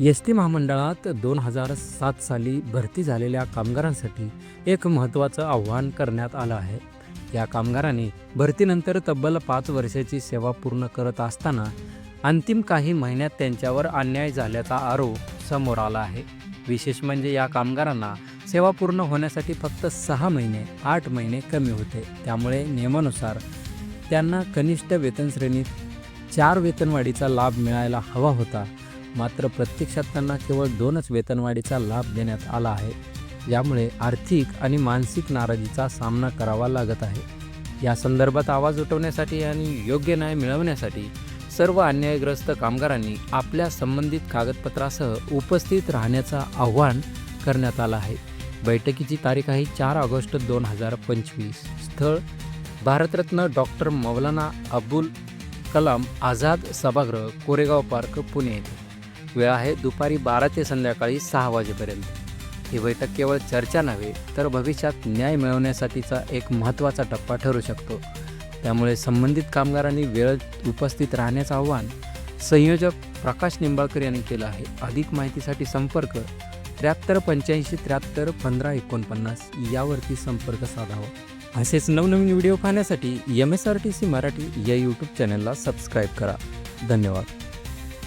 S T महामंडळात दोन हजार सात साली भरती झालेल्या कामगारांसाठी एक महत्त्वाचं आव्हान करण्यात आलं आहे. या कामगारांनी भरतीनंतर तब्बल पाच वर्षाची सेवा पूर्ण करत असताना अंतिम काही महिन्यात त्यांच्यावर अन्याय झाल्याचा आरोप समोर आला आहे. विशेष म्हणजे या कामगारांना सेवा पूर्ण होण्यासाठी फक्त सहा महिने आठ महिने कमी होते. त्यामुळे नियमानुसार त्यांना कनिष्ठ वेतन श्रेणीत चार वेतनवाढीचा लाभ मिळायला हवा होता. मात्र प्रत्यक्षात त्यांना केवळ दोनच वेतनवाढीचा लाभ देण्यात आला आहे. यामुळे आर्थिक आणि मानसिक नाराजीचा सामना करावा लागत आहे. या संदर्भात आवाज उठवण्यासाठी आणि योग्य न्याय मिळवण्यासाठी सर्व अन्यायग्रस्त कामगारांनी आपल्या संबंधित कागदपत्रासह उपस्थित राहण्याचं आव्हान करण्यात आलं आहे. बैठकीची तारीख आहे चार ऑगस्ट दोन हजार पंचवीस. स्थळ भारतरत्न डॉक्टर मौलाना अब्दुल कलाम आझाद सभागृह कोरेगाव पार्क पुणे येथे. वेळ आहे दुपारी बारा ते संध्याकाळी सहा वाजेपर्यंत. ही बैठक केवळ चर्चा नव्हे तर भविष्यात न्याय मिळवण्यासाठीचा एक महत्त्वाचा टप्पा ठरू शकतो. त्यामुळे संबंधित कामगारांनी वेळेत उपस्थित राहण्याचं आव्हान संयोजक प्रकाश निंबाळकर यांनी केलं आहे. अधिक माहितीसाठी संपर्क त्र्याहत्तर पंच्याऐंशी त्र्याहत्तर पंधरा एकोणपन्नास यावरती संपर्क साधावा. असेच नवनवीन व्हिडिओ पाहण्यासाठी M S R T C Marathi या यूट्यूब चॅनलला सबस्क्राईब करा. धन्यवाद.